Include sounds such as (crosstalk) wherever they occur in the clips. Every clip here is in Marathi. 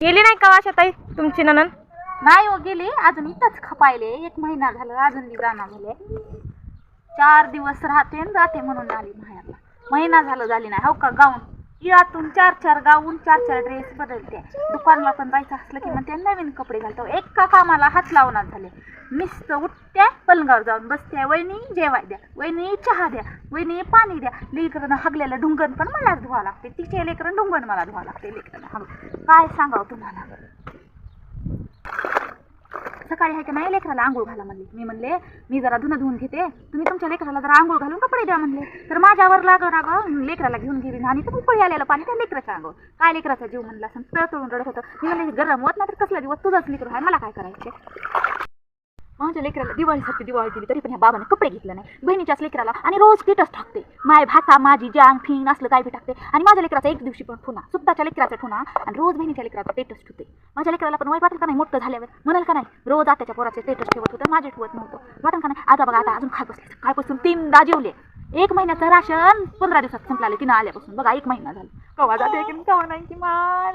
गेली नाही का आशाताई तुमची ननन नाही हो गेली. अजून इथंच खपायले. एक महिना झालं अजून मी जाणार झाले चार दिवस राहते आणि जाते म्हणून आली माहेरला. महिना झालं झाली नाही. हो का गाऊन यातून चार चार गाऊन चार चार ड्रेस बदलते. दुकानला पण जायचं असलं की मग ते नवीन कपडे घालतो. एका कामाला हात लावणार झाले. मिस्त उठत्या पलंगावर जाऊन बसत्या. वहिनी जेवाय द्या. वहिनी चहा द्या. वहिनी पाणी द्या. लेकरं हगलेलं ढुंगण पण मला धुवा लागते. तिचे लेकरं ढुंगण मला धुवा लागते. लेकरं हग काय सांगावं तुम्हाला? सकाळी आहे का नाही लेकराला आंघोळ घाला म्हणले. मी म्हणले मी जरा धुणं धुवून घेते. तुम्ही तुमच्या लेकराला जरा आंघोळ घालून कपडे द्या म्हणले. तर माझ्यावर लाग राग लेकराला घेऊन गेली आणि तर पळी आलेलं पाणी त्या लेकराच्या अंगावर. काय लेकराचा जीव म्हणला असं तळ तळून रडत होतं. मी म्हणले हे गरम होत ना तर कसला दिवस तुझाच लेकर आहे मला काय करायचे माझ्या लेकराला दिवाळीसारखी दिवाळी दिली तरी पण ह्या बाबाने कपडे घेतले नाही. बहिणीच्याच लेकराला आणि रोज स्टेटस टाकते. माय भाता माझी जांग फिंग असलं काय बी टाकते. आणि माझ्या लेकराचा एक दिवशी पण ठुना. सुद्धाच्या लेकराचा ठुना. आणि रोज बहिणीच्या लेकराचा स्टेटस ठेवते. माझ्या लेकराला पण वाईट वाटेल का नाही? मोठं झाल्यावर. म्हणाल का नाही? रोज आताच्या पोराचे स्टेटस ठेवत होतं माझे ठेवत नव्हतं. वाटेल का नाही? आता बघा आता अजून खाय बसले. सकाळपासून तीनदा जेवले. एक महिन्याचं राशन पंधरा दिवसात संपलं तिनं आल्यापासून. बघा एक महिना झाला. कवा जाते की कवा नाही की माय?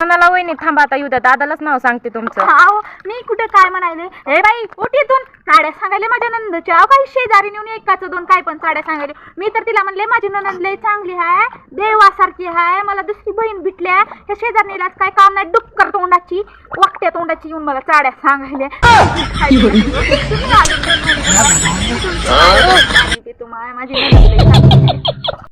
ननाला वहिनी थांबा आता येऊ द्या. दादालाच नाव सांगते तुमचं. हाव, मी कुठे काय म्हणाले हे बाई उठीतून साड्या सांगायले माझ्या नंदच्या अहो, काही शेजारी नेऊन एकाचं दोन काय पण साड्या सांगायले. मी तर तिला म्हणले माझी ननंद लय चांगली आहे देवासारखी आहे मला दुसरी बहीण भेटल्या ह्या शेजारणीलाच काय काम नाही डुक्कर तोंडाची वाकट्या तोंडाची येऊन मला साड्या सांगायले. (laughs) तुम्ही माझी नणंद चांगली आहे.